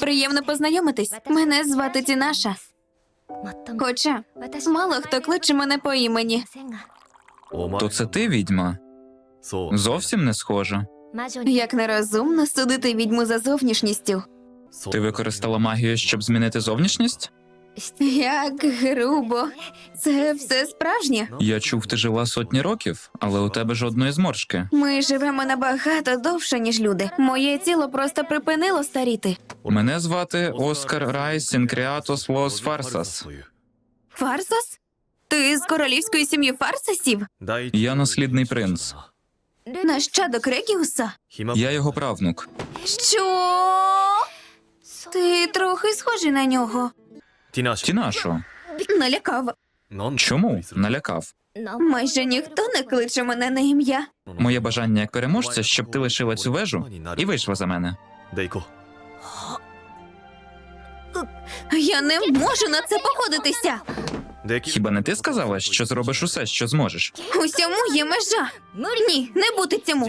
Приємно познайомитись. Мене звати Тінаша. Хоча мало хто кличе мене по імені. То це ти відьма? Зовсім не схожа. Як нерозумно судити відьму за зовнішністю. Ти використала магію, щоб змінити зовнішність? Як грубо. Це все справжнє. Я чув, ти жила сотні років, але у тебе жодної зморшки. Ми живемо набагато довше, ніж люди. Моє тіло просто припинило старіти. Мене звати Оскар Райс Інкреатос Лос Фарсас. Фарсас? Ти з королівської сім'ї Фарсасів? Я наслідний принц. Нащадок Регіуса? Я його правнук. Що? Ти трохи схожий на нього. Тінашо, Налякав. чому налякав? Майже ніхто не кличе мене на ім'я. Моє бажання як переможця, щоб ти лишила цю вежу і вийшла за мене. Я не можу на це погодитися. Хіба не ти сказала, що зробиш усе, що зможеш? Усьому є межа. Ні, не бути цьому.